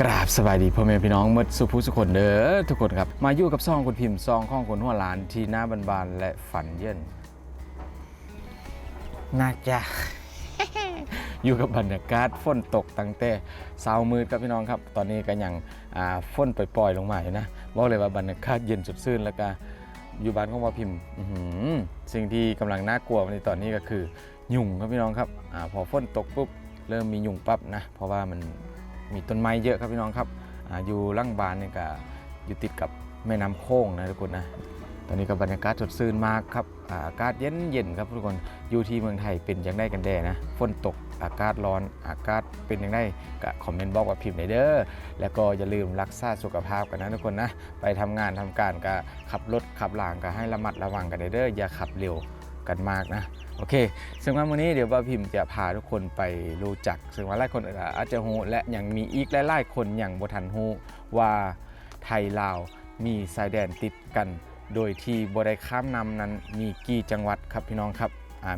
กราบสบายดีพ่อแม่พี่น้องมดสุภูสุคนเด้อทุกคนครับ มาอยู่กับซองคุณพิมพ์ซองข้องคนหัวหลานที่หน้าบานๆและฝันเย็นน่าจะอยู่กับบรรยากาศฝนตกตั้งแต่เช้ามืดครับพี่น้องครับ ตอนนี้ก็ยังอ่าฝนปล่อยๆลงมาอยู่นะบอกเลยว่าบรรยากาศเย็นสดชื่นแล้วก็อยู่บ้านของว่าพิมพ์สิ่งที่กำลังน่ากลัวในตอนนี้ก็คือ ยุงครับพี่น้องครับอพอฝนตกปุ๊บเริ่มมียุงปั๊บนะเพราะว่ามัน มีต้นไม้เยอะครับพี่น้องครับออยู่ล่างบานนี่ก็อยู่ติดกับแม่น้ำโค้งนะทุกคนนะตอนนี้ก็บรรยากาศสดชื่นมากครับอากาศเย็นเย็นครับทุกคนอยู่ที่เมืองไทยเป็นอย่างไรกันแด่นะฝนตกอากาศร้อนอากาศเป็นอย่างไรก็คอมเมนต์บอกว่าพิมพ์ในเด้อแล้วก็อย่าลืมรักษาสุขภาพกันนะทุกคนนะไปทำงานทำการก็ขับรถขับลางก็ให้ระมัดระวังกันเด้ออย่าขับเร็ว กันมากนะโอเคซึ่งว่าวันนี้เดี๋ยวว่าพิมพ์จะพาทุกคนไปรู้จักซึ่งว่าหลายคนอาจจะฮู้และยังมีอีกหลายๆคนอย่างบ่ทันฮู้ว่าไทยลาวมีชายแดนติดกัน โดยที่บ่ได้ข้ามนำนั้นมีกี่จังหวัดครับพี่น้องครับ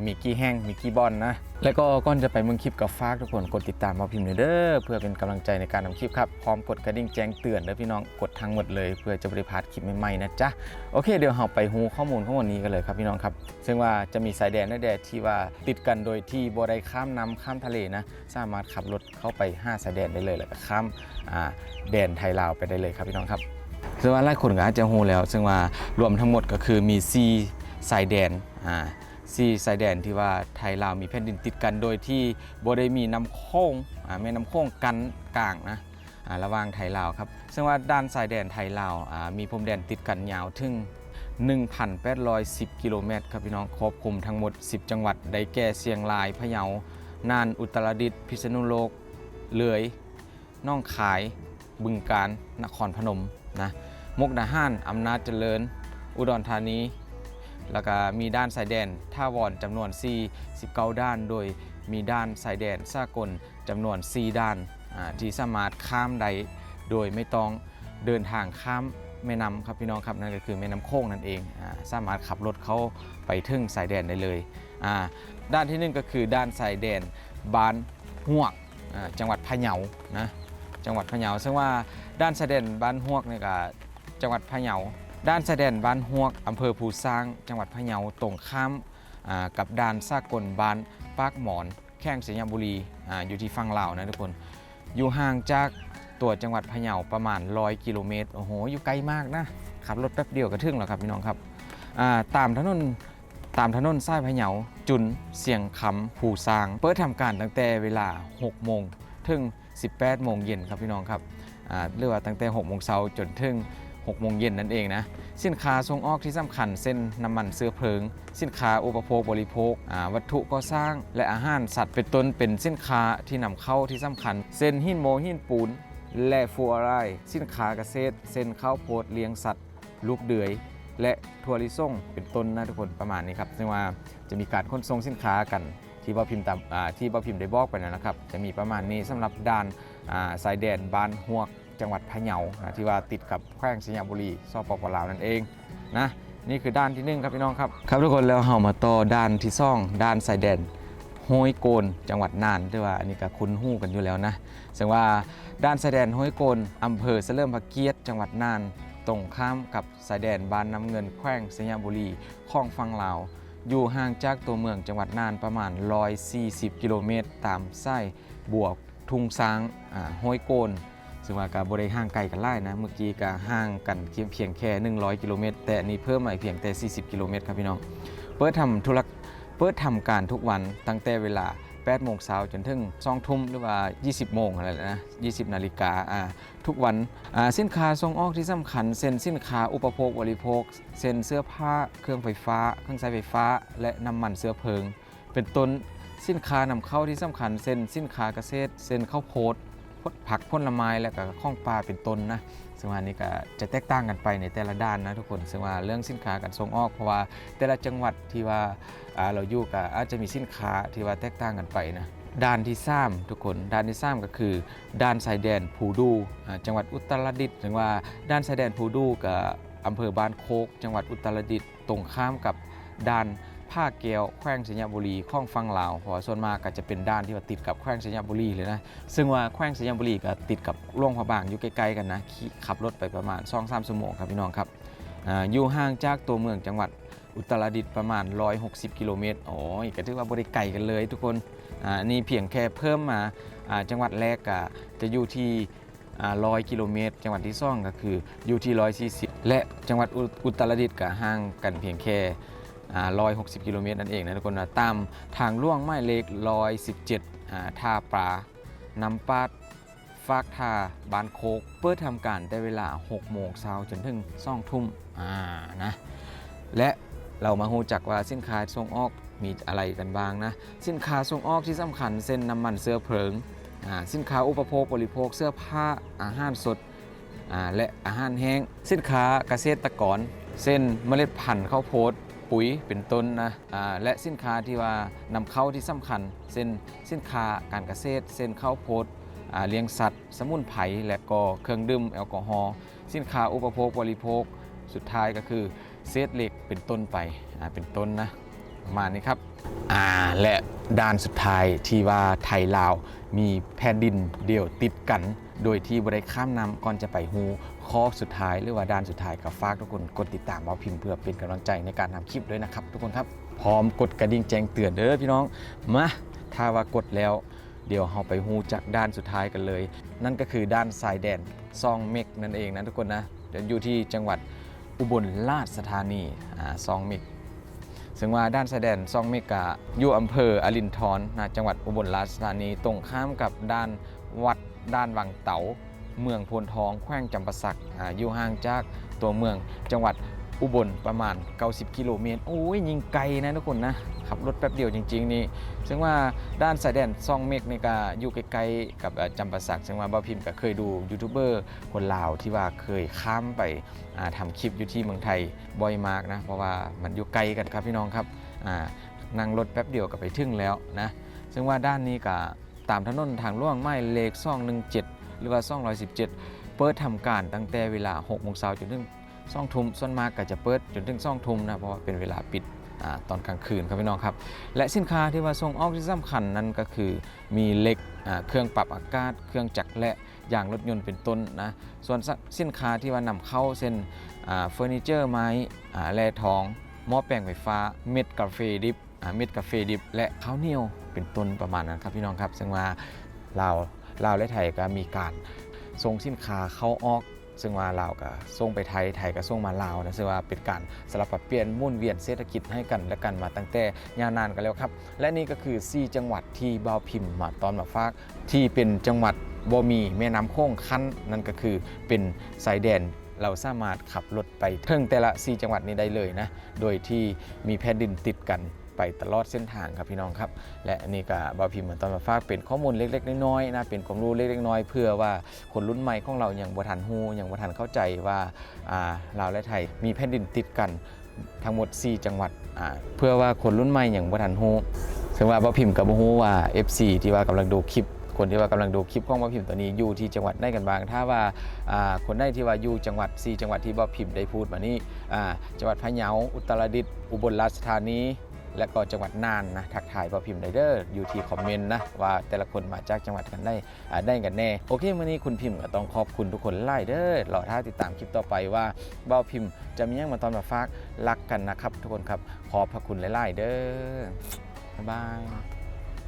มีกี่แห่งมีกี่บอนนะ แล้วก็ก่อนจะไปมืองคลิปกับฝากทุกคนกดติดตามมาพิมพ์หน่อยเด้อเพื่อเป็นกำลังใจในการทำคลิปครับ พร้อมกดกระดิ่งแจ้งเตือนเด้อพี่น้องกดทั้งหมดเลยเพื่อจะไม่ได้พาดคลิปใหม่ๆนะจ๊ะโอเคเดี๋ยวเราไปฮูข้อมูลข้อมูลนี้กันเลยครับพี่น้องครับ ซึ่งว่าจะมีสายแดนและแดนที่ว่าติดกันโดยที่บ่ได้ข้ามน้ำข้ามทะเลนะ สามารถขับรถเข้าไป 5 สายแดนได้เลยแล้วก็ข้ามอ่าแดนไทยลาวไปได้เลยครับพี่น้องครับซึ่งว่าหลายคนก็อาจจะฮู้แล้ว ซึ่งว่ารวมทั้งหมดก็คือมี4สายแดนอ่า สี่สายแดนที่ว่าไทยลาวมีแผ่นดินติดกัน โดยที่บ่ได้มีน้ำโค้งอ่าแม่น้ำโค้งกันกลางนะอ่าระหว่างไทยลาวครับ ซึ่งว่าด้านสายแดนไทยลาวอ่ามีพรมแดนติดกันยาวถึง 1,810 กิโลเมตรครับพี่น้องครอบคลุมทั้งหมด 10 จังหวัด ได้แก่เชียงรายพะเยา น่านอุตรดิตถ์พิษณุโลก เลยน่องคาย บึงกาฬนครพนมนะมุกดาหารอำนาจเจริญ อุดรธานี แล้วก็มีด้านสายแดนท่าวอนจำนวน4 19ด้าน โดยมีด้านสายแดนสากลจำนวน 4 ด้านที่สามารถข้ามได้โดยไม่ต้องเดินทางข้ามแม่น้ำครับพี่น้องครับนั่นก็คือแม่น้ำโค้งนั่นเองอสามารถขับรถเข้าไปถึงสายแดนได้เลย ด้านที่หนึ่งก็คือด้านสายแดนบ้านหวกจังหวัดพะเยานะจังหวัดพะเยาซึ่งว่าด้านสายแดนบ้านหวกเนี่ยก็จังหวัดพะเยา ด้านชายแดนบ้านฮวกอำเภอภูซาง จังหวัดพะเยาตรงข้ามกับด่านสากลบ้านปากหมอน แข้งสยามบุรีออยู่ที่ฝั่งลาวนะทุกคน อยู่ห่างจากตัวจังหวัดพะเยาประมาณ 100 กิโลเมตร โอ้โห อยู่ไกลมากนะ ขับรถแป๊บเดียวก็ถึงแล้วครับพี่น้องครับตามถนนตามถนนสายพะเยาจุนเสียงคำภูซาง เปิดทำการตั้งแต่เวลา 6 โมงถึง 18 โมงเย็นครับพี่น้องครับเรียกว่าตั้งแต่ 6 โมงเช้าจนถึง 6โมงเย็นนั่นเองนะ สินค้าส่งออกที่สำคัญเส้นน้ำมันเสื้อเพลิง สินค้าอุปโภคบริโภค วัตถุก่อสร้าง และอาหารสัตว์เป็นต้นเป็นสินค้าที่นำเข้าที่สำคัญ เส้นหินโมหินปูน และฟูอารายสินค้าเกษตร เส้นข้าวโพดเลี้ยงสัตว์ ลูกเดือย และทัวริส่งเป็นต้นนะทุกคนประมาณนี้ครับซึ่งว่าจะมีการขนส่งสินค้ากันที่บ่พิมพ์ตามอ่ที่บ่พิมพ์ได้บอกไปนะครับ จะมีประมาณนี้สำหรับด่านสายแดนบ้านฮวก จังหวัดพะเยานะที่ว่าติดกับแขวงสยาบุรีสปปลาวนั่นเองนะนี่คือด้านที่หนึ่งครับพี่น้องครับครับทุกคนแล้วเฮามาต่อด้านที่ซ่องด้านสายแดนห้วยโกนจังหวัดน่านด้วยว่าอันนี้ก็คุ้นหู้กันอยู่แล้วนะซึ่งว่าด้านสายแดนห้วยโกนอำเภอเสลิมพระเกียรติจังหวัดน่านตรงข้ามกับสายแดนบ้านน้ำเงินแขวงสยาบุรีข้องฟังลาวอยู่ห่างจากตัวเมืองจังหวัดน่านประมาณ 140 กิโลเมตร ตามไส้บวกทุ่งซางห้วยโกน ซึ่งว่าก็บริห่างไกลกันไล่นะ เมื่อกี้ก็ห่างกันเพียงแค่ 100 กิโลเมตร แต่นี้เพิ่มมาอีกเพียงแต่ 40 กิโลเมตรครับพี่น้อง เปิดทำธุรกเปิดทำการทุกวันตั้งแต่เวลา8โมงเช้าจนถึง2ทุ่มหรือว่า 20 โมงอะไรนะ20 นาฬิกาอ่าทุกวันอ่าสินค้าส่งออกที่สำคัญเส้นสินค้าอุปโภคบริโภค เส้นเสื้อผ้า เครื่องไฟฟ้า เครื่องใช้ไฟฟ้า และน้ำมันเสื้อเพลิง เป็นต้นสินค้านำเข้าที่สำคัญ เส้นสินค้าเกษตร เส้นข้าวโพด ผักผลไม้และก็ข้องปลาเป็นต้นนะซึ่งว่านี่ก็จะแตกต่างกันไปในแต่ละด้านนะทุกคนซึ่งว่าเรื่องสินค้าการส่งออกเพราะว่าแต่ละจังหวัดที่ว่าเราอยู่ก็อาจจะมีสินค้าที่ว่าแตกต่างกันไปนะด้านที่สามทุกคนด้านที่สามก็คือ ด้านชายแดนผูดู จังหวัดอุตรดิตถ์ถึงว่าด้านชายแดนผูดูกับอำเภอบ้านโคก จังหวัดอุตรดิตถ์ตรงข้ามกับด้าน ผ้าเกลวแขวงสัญญบุรีข้องฟังลาวเพราะว่าส่วนมากก็จะเป็นด้านที่ว่าติดกับแขวงสัญญบุรีเลยนะ ซึ่งว่าแขวงสัญญบุรีก็ติดกับหล่วงพระบางอยู่ใกล้ๆกันนะขับรถไปประมาณ2-3ชั่วโมงครับพี่น้องครับอ่าอยู่ห่างจากตัวเมืองจังหวัดอุตรดิตถ์ประมาณ 160 กิโลเมตรโอ้ยก็ถือว่าบริไกลกันเลยทุกคนอ่านี่เพียงแค่เพิ่มมาอ่าจังหวัดแรกก็จะอยู่ที่ร้อยกิโลเมตร จังหวัดที่ซ่องก็คืออยู่ที่140และจังหวัดอุอุตรดิตถ์ก็ห่างกันเพียงแค่ ร้อยหกสิบกิโลเมตรนั่นเองนะทุกคนนะตามทางล่วงไม้เล็ก117ท่าปลาน้ำปาดฟากท่าบานโคก เปิดทำการได้เวลา 6 โมงเช้าจนถึง2ทุ่มอ่านะและเรามาหูจักว่าสินค้าส่งออกมีอะไรกันบ้างนะ สินค้าส่งออกที่สำคัญเส้นน้ำมันเสื้อเพลิงสินค้าอุปโภคบริโภคเสื้อผ้าอาหารสดและอาหารแห้ง สินค้าเกษตรกร เส้นเมล็ดพันธุ์ข้าวโพด ปุ๋ยเป็นต้นนะและสินค้าที่ว่านำเข้าที่สำคัญเส้นสินค้าการเกษตรเส้นข้าวโพดเลี้ยงสัตว์ สมุนไพรและก็เครื่องดื่มแอลกอฮอล์สินค้าอุปโภคบริโภคสุดท้ายก็คือเศษเหล็กเป็นต้นไปเป็นต้นนะประมาณนี้ครับและด้านสุดท้ายที่ว่าไทยลาวมีแผ่นดินเดียวติดกัน โดยที่บริข้ามน้ำก่อนจะไปฮูข้อสุดท้ายหรือว่าด้านสุดท้ายกับฝากทุกคนกดติดตามเอาพิมพ์เพื่อเป็นกำลังใจในการทำคลิปด้วยนะครับ ทุกคนครับพร้อมกดกระดิ่งแจ้งเตือนเด้อพี่น้องมาถ้าว่ากดแล้วเดี๋ยวเราไปฮูจากด้านสุดท้ายกันเลย นั่นก็คือด้านสายแดนซองเมกนั่นเองนะทุกคนนะเดี๋ยวอยู่ที่จังหวัดอุบลราชธานีอ่าซองเมกซึ่งว่าด้านชายแดนซองเมกาอยู่อำเภออลินทรนะจังหวัดอุบลราชธานีตรงข้ามกับด้านวัด ด้านวังเต๋าเมืองพนทองแขวงจำปาสักอยู่ห่างจากตัวเมืองจังหวัดอุบลประมาณ 90 กิโลเมตร โอ้ยยิงไกลนะทุกคนนะขับรถแป๊บเดียวจริง ๆ นี่ ซึ่งว่าด้านสายแดนซองเมกนี่ก็อยู่ใกล้ๆกับจำปาสัก ซึ่งว่าบ้าพิมพ์ก็เคยดูยูทูบเบอร์คนลาวที่ว่าเคยข้ามไปอ่าคลิปอยู่ที่เมืองไทยบ่อยมากนะ เพราะว่ามันอยู่ไกลกันครับพี่น้องครับนั่งรถแป๊บเดียวก็ไปถึงแล้วนะ ซึ่งว่าด้านนี้ก็ ตามถนนทางล่วงไม้เลขซ่อง17 หรือว่าซ่อง117 เปิดทำการตั้งแต่เวลา6โมงเช้าจนถึงซ่องทุ่มส่วนมากก็จะเปิดจนถึงซ่องทุ่มนะเพราะว่าเป็นเวลาปิดอตอนกลางคืนครับพี่น้องครับ และสินค้าที่ว่าส่งออกที่สำคัญนั้นก็คือมีเหล็กเครื่องปรับอากาศ เครื่องจักรและยางรถยนต์เป็นต้นนะส่วนสินค้าที่ว่านำเข้าเช่นเฟอร์นิเจอร์ไม้แร่ทองหม้อแปลงไฟฟ้าเม็ดกาแฟดิบ เม็ดกาแฟดิบและข้าวเหนียวเป็นต้นประมาณนั้นครับพี่น้องครับ ซึ่งว่าลาวลาวและไทยก็มีการส่งสินค้าเข้าออก ซึ่งว่าลาวก็ส่งไปไทยไทยก็ส่งมาลาวนะซึ่งว่าเป็นการสลับปรับเปลี่ยนมุ่นเวียนเศรษฐกิจให้กันและกันมาตั้งแต่ยาวนานกันแล้วครับ และนี่ก็คือ 4 จังหวัดที่บ่าวพิมพ์มาตอนมาฝากที่เป็นจังหวัดบ่มีแม่น้ำโค้งคั้นนั่นก็คือเป็นสายแดนเราสามารถขับรถไปเทิงแต่ละ 4 จังหวัดนี้ได้เลยนะ โดยที่มีแผ่นดินติดกัน ไปตลอดเส้นทางครับพี่น้องครับ และอันนี่ก็บาพิมพ์มาตอนมาฝากเป็นข้อมูลเล็กๆน้อยๆนะเป็นความรู้เล็กๆน้อยเพื่อว่าคนรุ่นใหม่ของเราอยังบ่ทันฮู้ยังบ่ทันเข้าใจว่าอ่าลาวและไทยมีแผ่นดินติดกันทั้งหมด 4 จังหวัดเพื่อว่าคนรุ่นใหม่อยังบ่ทันฮูซึ่งว่าบาพิมพ์ก็บ่ฮู้ว่า FC ที่ว่ากำลังดูคลิปคนที่ว่ากำลังดูคลิปของบาพิมพ์ตอนนี้อยู่ที่จังหวัดได้กันบ้าง ถ้าว่าคนได้ที่ว่าอยู่จังหวัด 4 จังหวัดที่บาพิมพ์ได้พูดมานี้อ่จังหวัดพะเยาอุตรดิตถ์อุบลราชธานี และก็จังหวัดน่านนะทักทายบาพิมพ์ไดเด้ออยู่ที่คอมเมนต์นะว่าแต่ละคนมาจากจังหวัดกันได้ได้กันแน่ โอเควันนี้คุณพิมพ์ก็ต้องขอบคุณทุกคนไล่เด้อรอท่าติดตามคลิปต่อไปว่าเบาพิมพ์จะมีอยังมาตอนมาฟากรักกันนะครับ ทุกคนครับขอบพระคุณไล่เด้อบ๊ายบาย